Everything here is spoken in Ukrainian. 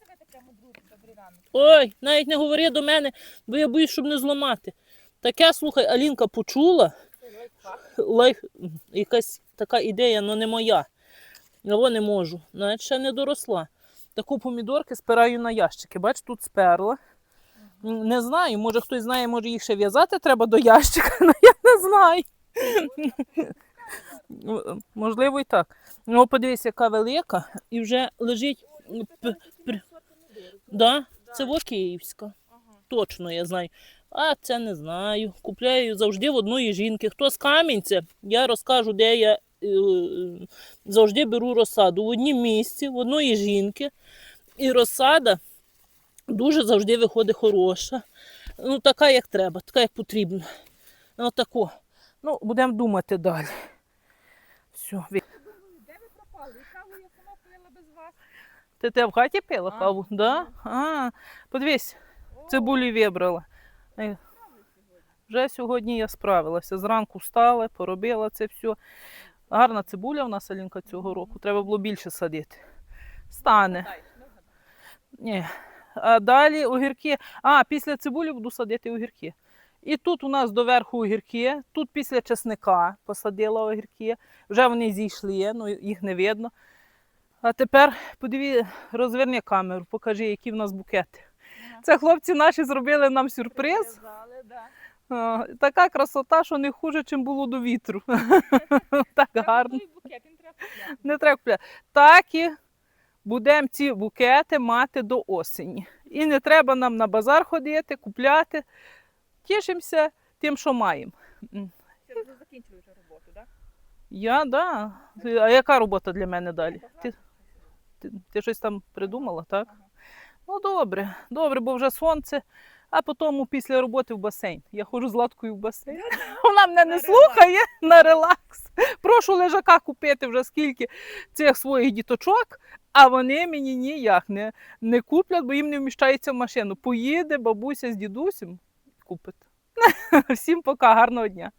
ви таке мудруєте ранок? Ой, навіть не говори до мене, бо я боюсь, щоб не зламати. Таке, слухай, Алінка почула, Це лайф, якась така ідея, але не моя. Або не можу. Навіть ще не доросла. Таку помідорки спираю на ящики. Бач, тут сперла. Не знаю, може хтось знає, може їх ще в'язати треба до ящика, але я не знаю. Ну, Можливо, і так. Ну, подивись, яка велика, і вже лежить. Да? Це во київська. Ага. Точно я знаю. А це не знаю. Купляю завжди в одної жінки. Хто з Кам'янця, я розкажу, де я е, завжди беру розсаду. В однім місці, в одної жінки. І розсада дуже завжди виходить хороша. Ну, така, як треба, така, як потрібно. Ну, тако. Ну, будемо думати далі. Все. ви- Де ви пропали? І каву я сама пила без вас. Ти те в хаті пила А, каву? Да? А, подивись, цибулі вибрала. Вже сьогодні я справилася. Зранку встала, поробила це все. Гарна цибуля у нас Алінка цього року. Треба було більше садити. Стане. Ну. Ні. А далі огірки. А, після цибулі буду садити огірки. І тут у нас доверху огірки, тут після чесника посадила огірки. Вже вони зійшли, ну їх не видно. А тепер подиві, розверни камеру, покажи, які в нас букети. Це хлопці наші зробили нам сюрприз. Така красота, що не хуже, чим було до вітру. Так гарно. Не треба купляти. Так і будемо ці букети мати до осені. І не треба нам на базар ходити, купляти. Тішимося тим, що маємо. Це вже закінчили вже роботу, так? Я, да. А яка робота для мене далі? Ти, ти, ти щось там придумала, так? Ага. Ну, добре, добре, бо вже сонце, а потім після роботи в басейн. Я ходжу з латкою в басейн. Вона мене не слухає на релакс. Прошу лежака купити вже скільки цих своїх діточок, а вони мені ніяк не, не куплять, бо їм не вміщається в машину. Поїде бабуся з дідусем купить. Всім пока, гарного дня.